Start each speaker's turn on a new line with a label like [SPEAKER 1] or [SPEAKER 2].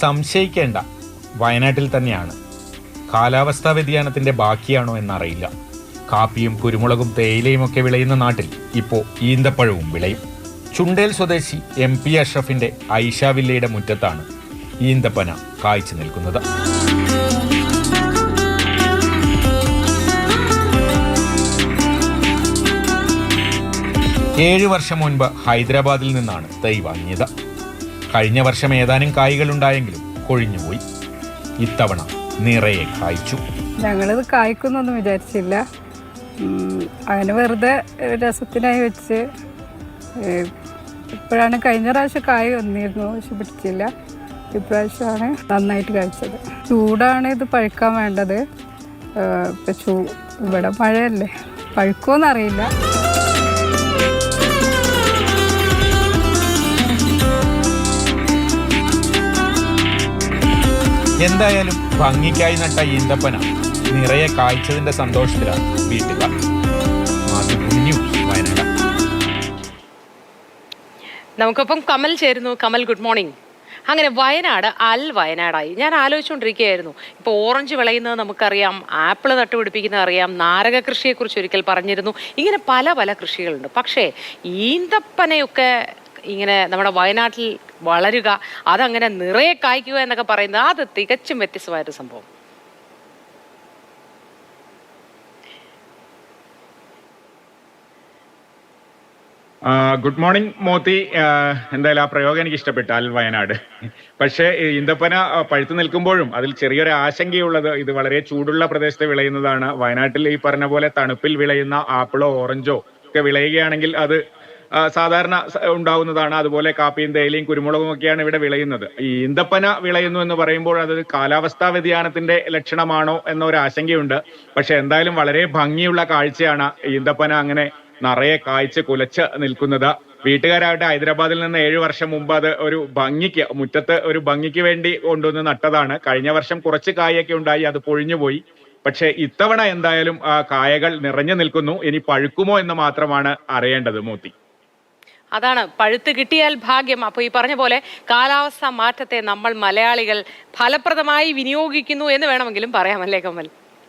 [SPEAKER 1] സംശയിക്കേണ്ട. വയനാട്ടിൽ തന്നെയാണ്. കാലാവസ്ഥാ വ്യതിയാനത്തിന്റെ ബാക്കിയാണോ എന്നറിയില്ല. കാപ്പിയും കുരുമുളകും തേയിലയും ഒക്കെ വിളയുന്ന നാട്ടിൽ ഇപ്പോൾ ഈന്തപ്പഴവും വിളയും. ചുണ്ടേൽ സ്വദേശി എം പി അഷ്റഫിന്റെ ഐഷാവില്ലയുടെ മുറ്റത്താണ് ഈന്തപ്പന കായ്ച്ചു നിൽക്കുന്നത്. ഏഴ് വർഷം മുൻപ് ഹൈദരാബാദിൽ നിന്നാണ് തൈ വാങ്ങിയത്. കഴിഞ്ഞ വർഷം ഏതാനും കായ്കളുണ്ടായെങ്കിലും കൊഴിഞ്ഞുപോയി. ഇത്തവണ നിറയെ കായ്ച്ചു.
[SPEAKER 2] ഞങ്ങളിത് കായ്ക്കുന്നൊന്നും വിചാരിച്ചില്ല. അങ്ങനെ വെറുതെ രസത്തിനായി വെച്ച് ഇപ്പോഴാണ് കഴിഞ്ഞ പ്രാവശ്യം കായ് വന്നിരുന്നു പക്ഷെ പിടിച്ചില്ല. ഇപ്രാവശ്യമാണ് നന്നായിട്ട് കഴിച്ചത് ചൂടാണ് ഇത് പഴുക്കാൻ വേണ്ടത്. ഇപ്പം ചൂ ഇവിടെ മഴയല്ലേ? പഴുക്കുമെന്നറിയില്ല
[SPEAKER 1] എന്തായാലും ഭംഗിക്കായി നട്ട ഈന്തപ്പന നിറയെ കായ്ച്ചതിന്റെ സന്തോഷത്തിലാണ് വീട്ടുകാർ മാതൃഭൂമി
[SPEAKER 3] നമുക്കൊപ്പം കമൽ ചേരുന്നു. കമൽ ഗുഡ് മോർണിംഗ് അങ്ങനെ വയനാട് അൽ വയനാടായി. ഞാൻ ആലോചിച്ചുകൊണ്ടിരിക്കുകയായിരുന്നു. ഇപ്പോൾ ഓറഞ്ച് വിളയുന്നത് നമുക്കറിയാം ആപ്പിൾ നട്ടുപിടിപ്പിക്കുന്നത് അറിയാം നാരക കൃഷിയെക്കുറിച്ച് ഒരിക്കൽ പറഞ്ഞിരുന്നു. ഇങ്ങനെ പല പല കൃഷികളുണ്ട്. പക്ഷേ ഈന്തപ്പനയൊക്കെ ഇങ്ങനെ നമ്മുടെ വയനാട്ടിൽ വളരുക അതങ്ങനെ നിറയെ കായ്ക്കുക എന്നൊക്കെ പറയുന്നത് അത് തികച്ചും വ്യത്യസ്തമായൊരു സംഭവം.
[SPEAKER 4] Good morning Mothi. എന്തായാലും ആ പ്രയോഗം എനിക്ക് ഇഷ്ടപ്പെട്ടു അൽ വയനാട്. പക്ഷേ ഇന്തപ്പന പഴുത്തു നിൽക്കുമ്പോഴും അതിൽ ചെറിയൊരു ആശങ്കയുള്ളത് ഇത് വളരെ ചൂടുള്ള പ്രദേശത്ത് വിളയുന്നതാണ്. വയനാട്ടിൽ ഈ പറഞ്ഞ പോലെ തണുപ്പിൽ വിളയുന്ന ആപ്പിളോ ഓറഞ്ചോ ഒക്കെ വിളയുകയാണെങ്കിൽ അത് സാധാരണ ഉണ്ടാവുന്നതാണ്. അതുപോലെ കാപ്പിയും തേയിലയും കുരുമുളകും ഒക്കെയാണ് ഇവിടെ വിളയുന്നത്. ഈ ഈന്തപ്പന വിളയുന്നു എന്ന് പറയുമ്പോൾ അത് കാലാവസ്ഥാ വ്യതിയാനത്തിന്റെ ലക്ഷണമാണോ എന്നൊരു ആശങ്കയുണ്ട്. പക്ഷെ എന്തായാലും വളരെ ഭംഗിയുള്ള കാഴ്ചയാണ് ഈന്തപ്പന അങ്ങനെ നിറയെ കായ്ച്ച് കുലച്ച് നിൽക്കുന്നത്. വീട്ടുകാരാകട്ടെ ഹൈദരാബാദിൽ നിന്ന് ഏഴു വർഷം മുമ്പ് അത് ഒരു ഭംഗിക്ക് മുറ്റത്ത് ഒരു ഭംഗിക്ക് വേണ്ടി കൊണ്ടുവന്ന് നട്ടതാണ്. കഴിഞ്ഞ വർഷം കുറച്ച് കായൊക്കെ ഉണ്ടായി അത് പൊഴിഞ്ഞുപോയി. പക്ഷേ ഇത്തവണ എന്തായാലും ആ കായകൾ നിറഞ്ഞു നിൽക്കുന്നു. ഇനി പഴുക്കുമോ എന്ന് മാത്രമാണ് അറിയേണ്ടത് മോത്തി.
[SPEAKER 3] അതാണ് പഴുത്ത് കിട്ടിയാൽ ഭാഗ്യം. അപ്പോൾ ഈ പറഞ്ഞ പോലെ കാലാവസ്ഥ മാറ്റത്തെ നമ്മൾ മലയാളികൾ ഫലപ്രദമായി വിനിയോഗിക്കുന്നു എന്ന് വേണമെങ്കിലും പറയാമല്ലേ കമൽ?